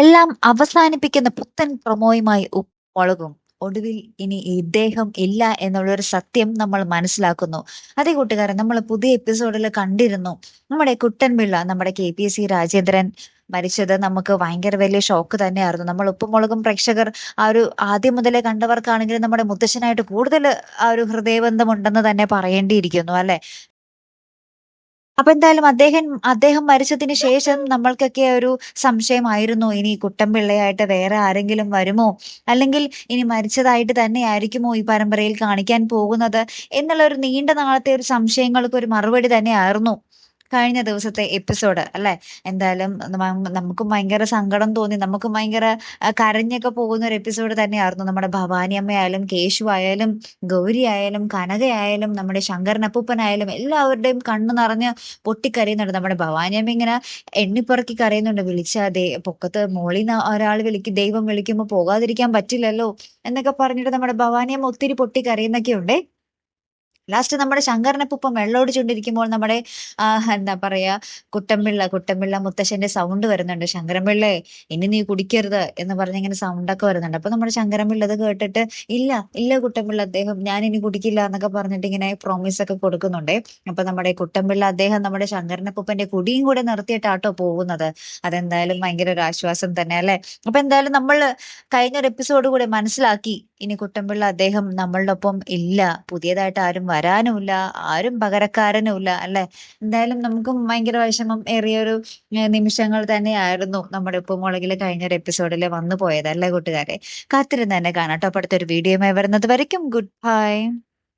എല്ലാം അവസാനിപ്പിക്കുന്ന പുത്തൻ പ്രൊമോയുമായി മുളകും. ഒടുവിൽ ഇനി ഇദ്ദേഹം ഇല്ല എന്നുള്ളൊരു സത്യം നമ്മൾ മനസ്സിലാക്കുന്നു. അതേ കൂട്ടുകാരൻ നമ്മൾ പുതിയ എപ്പിസോഡിൽ കണ്ടിരുന്നു. നമ്മുടെ കുട്ടൻപിള്ള നമ്മുടെ K P S C Rajendran മരിച്ചത് നമുക്ക് ഭയങ്കര വലിയ ഷോക്ക് തന്നെയായിരുന്നു. നമ്മൾ ഉപ്പുമുളകും പ്രേക്ഷകർ ആ ഒരു ആദ്യം മുതലേ കണ്ടവർക്കാണെങ്കിലും നമ്മുടെ മുത്തശ്ശനായിട്ട് കൂടുതൽ ആ ഒരു ഹൃദയബന്ധമുണ്ടെന്ന് തന്നെ പറയേണ്ടിയിരിക്കുന്നു അല്ലെ? അപ്പൊ എന്തായാലും അദ്ദേഹം അദ്ദേഹം മരിച്ചതിന് ശേഷം നമ്മൾക്കൊക്കെ ഒരു സംശയമായിരുന്നു. ഇനി കുട്ടൻപിള്ളയായിട്ട് വേറെ ആരെങ്കിലും വരുമോ? അല്ലെങ്കിൽ ഇനി മരിച്ചതായിട്ട് തന്നെ ആയിരിക്കുമോ ഈ പരമ്പരയിൽ കാണിക്കാൻ പോകുന്നത്? എന്നുള്ള ഒരു നീണ്ട നാളത്തെ ഒരു സംശയങ്ങൾക്ക് ഒരു മറുപടി തന്നെയായിരുന്നു. കഴിഞ്ഞ ദിവസത്തെ എപ്പിസോഡ് അല്ലെ? എന്തായാലും നമുക്ക് ഭയങ്കര സങ്കടം തോന്നി. നമുക്ക് ഭയങ്കര കരഞ്ഞൊക്കെ പോകുന്ന ഒരു എപ്പിസോഡ് തന്നെയായിരുന്നു. നമ്മുടെ ഭവാനി അമ്മയായാലും കേശു ആയാലും ഗൗരി ആയാലും കനകയായാലും നമ്മുടെ ശങ്കരൻ അപ്പൂപ്പനായാലും എല്ലാവരുടെയും കണ്ണു നിറഞ്ഞ് പൊട്ടിക്കരയുന്നുണ്ട്. നമ്മുടെ ഭവാനി അമ്മ ഇങ്ങനെ എണ്ണിപ്പറക്കി കരയുന്നുണ്ട്. വിളിച്ച ദേ പൊക്കത്ത് മോളിൽ ഒരാൾ വിളിക്കും ദൈവം വിളിക്കുമ്പോൾ പോകാതിരിക്കാൻ പറ്റില്ലല്ലോ എന്നൊക്കെ പറഞ്ഞിട്ട് നമ്മുടെ ഭവാനി അമ്മ ഒത്തിരി പൊട്ടിക്കരയുന്നൊക്കെ ഉണ്ടേ ലാസ്റ്റ് നമ്മുടെ ശങ്കറിനെപ്പം വെള്ളോട് ചൂണ്ടിരിക്കുമ്പോൾ നമ്മുടെ എന്താ പറയാ കുട്ടമ്പിള്ള കുട്ടമ്പിള്ള മുത്തശ്ശന്റെ സൗണ്ട് വരുന്നുണ്ട്. ശങ്കരമ്പിള്ളേ ഇനി നീ കുടിക്കരുത് എന്ന് പറഞ്ഞ് ഇങ്ങനെ സൗണ്ട് ഒക്കെ വരുന്നുണ്ട്. അപ്പൊ നമ്മുടെ ശങ്കരമ്പിള്ള അത് കേട്ടിട്ട് ഇല്ല ഇല്ല കുട്ടമ്പിള്ള അദ്ദേഹം ഞാൻ ഇനി കുടിക്കില്ല എന്നൊക്കെ പറഞ്ഞിട്ട് ഇങ്ങനെ പ്രോമിസ് ഒക്കെ കൊടുക്കുന്നുണ്ട്. അപ്പൊ നമ്മുടെ കുട്ടമ്പിള്ള അദ്ദേഹം നമ്മുടെ ശങ്കരനപ്പൂപ്പന്റെ കുടിയും കൂടെ നിർത്തിയിട്ടാട്ടോ പോകുന്നത്. അതെന്തായാലും ഭയങ്കര ഒരു ആശ്വാസം തന്നെ അല്ലെ? അപ്പൊ എന്തായാലും നമ്മൾ കഴിഞ്ഞൊരു എപ്പിസോഡ് കൂടെ മനസ്സിലാക്കി ഇനി കുട്ടമ്പിള്ള അദ്ദേഹം നമ്മളുടെ ഒപ്പം ഇല്ല. പുതിയതായിട്ട് ആരും വരാനുമില്ല ആരും പകരക്കാരനുമില്ല അല്ലെ? എന്തായാലും നമുക്കും ഭയങ്കര വിഷമം ഏറിയൊരു നിമിഷങ്ങൾ തന്നെയായിരുന്നു നമ്മുടെ ഉപ്പുമുളകിൽ കഴിഞ്ഞൊരു എപ്പിസോഡിൽ വന്നു പോയത് അല്ലേ കൂട്ടുകാരെ? കാത്തിരുന്ന് തന്നെ കാണാം കേട്ടോ. അടുത്തൊരു വീഡിയോയുമായി വരുന്നത് വരയ്ക്കും. Good bye.